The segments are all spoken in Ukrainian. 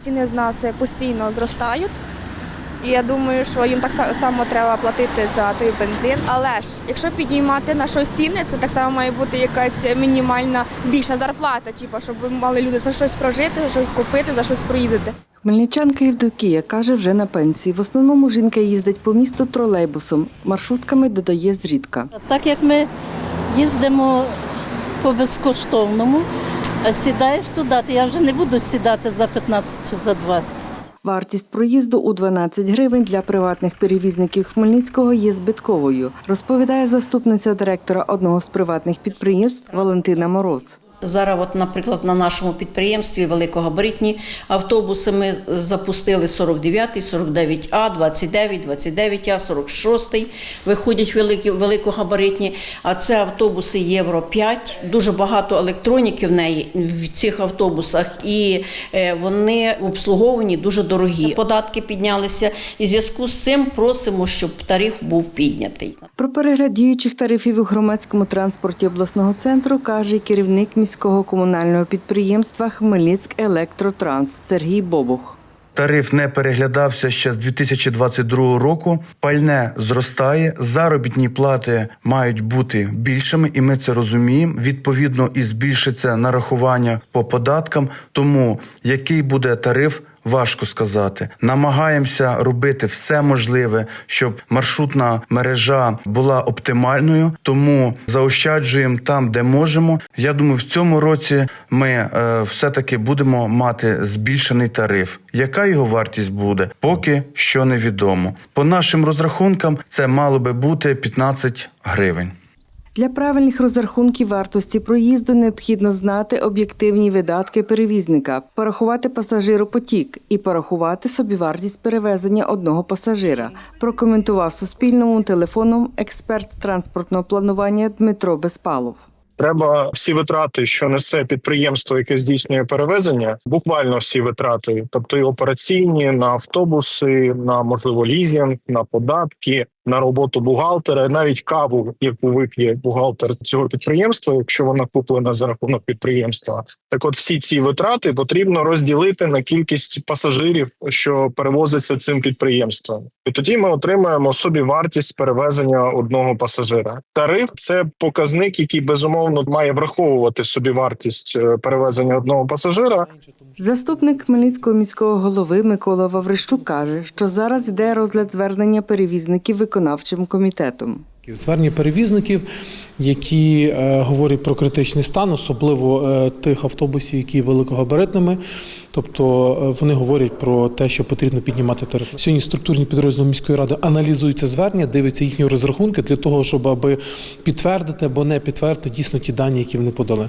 Ціни з нас постійно зростають. І я думаю, що їм так само треба платити за той бензин. Але ж, якщо підіймати на щось ціни, це так само має бути якась мінімальна більша зарплата, типу, щоб мали люди за щось прожити, за щось купити, за щось проїздити. Хмельничанка Євдокія каже, вже на пенсії. В основному жінка їздить по місту тролейбусом. Маршрутками додає зрідка. Так як ми їздимо по безкоштовному, а сідаєш туди, я вже не буду сідати за 15 чи за 20. Вартість проїзду у 12 гривень для приватних перевізників Хмельницького є збитковою, розповідає заступниця директора одного з приватних підприємств Валентина Мороз. Зараз, от, наприклад, на нашому підприємстві великогабаритні автобуси ми запустили 49, 49А, 29, 29А, 46 виходять великі, великогабаритні. А це автобуси Євро 5. Дуже багато електроніки в неї в цих автобусах, і е, вони обслуговані дуже дорогі. Податки піднялися, і в зв'язку з цим просимо, щоб тариф був піднятий. Про перегляд діючих тарифів у громадському транспорті обласного центру каже керівник міського комунального підприємства Хмельницьк Електротранс Сергій Бобух. Тариф не переглядався ще з 2022 року. Пальне зростає, заробітні плати мають бути більшими, і ми це розуміємо. Відповідно, і збільшиться нарахування по податкам. Тому який буде тариф, важко сказати. Намагаємося робити все можливе, щоб маршрутна мережа була оптимальною. Тому заощаджуємо там, де можемо. Я думаю, в цьому році ми е, все-таки будемо мати збільшений тариф. Яка його вартість буде, поки що невідомо. По нашим розрахункам це мало би бути 15 гривень. Для правильних розрахунків вартості проїзду необхідно знати об'єктивні видатки перевізника, порахувати пасажиропотік і порахувати собівартість перевезення одного пасажира. Прокоментував Суспільному телефоном експерт транспортного планування Дмитро Безпалов. Треба всі витрати, що несе підприємство, яке здійснює перевезення, буквально всі витрати, тобто і операційні на автобуси, на можливо лізінг, на податки, на роботу бухгалтера, навіть каву, яку вип'є бухгалтер цього підприємства, якщо вона куплена за рахунок підприємства. Так, от всі ці витрати потрібно розділити на кількість пасажирів, що перевозиться цим підприємством, і тоді ми отримаємо собі вартість перевезення одного пасажира. Тариф це показник, який безумовно має враховувати собі вартість е, перевезення одного пасажира. Заступник Хмельницького міського голови Микола Ваврищук каже, що зараз йде розгляд звернення перевізників виконавчим комітетом. Звернення перевізників, які е, говорять про критичний стан, особливо е, тих автобусів, які великогабаритними. Тобто е, вони говорять про те, що потрібно піднімати тарифи. Сьогодні структурні підрозділи міської ради аналізують це звернення, дивляться їхні розрахунки для того, щоб аби підтвердити або не підтвердити дійсно ті дані, які вони подали.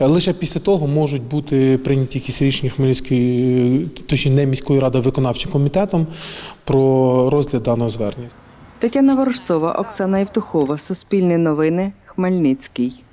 Лише після того можуть бути прийняті якісь рішення Хмельницької, точніше не міської ради, виконавчим комітетом про розгляд даного звернення. Тетяна Ворожцова, Оксана Євтухова, Суспільне новини, Хмельницький.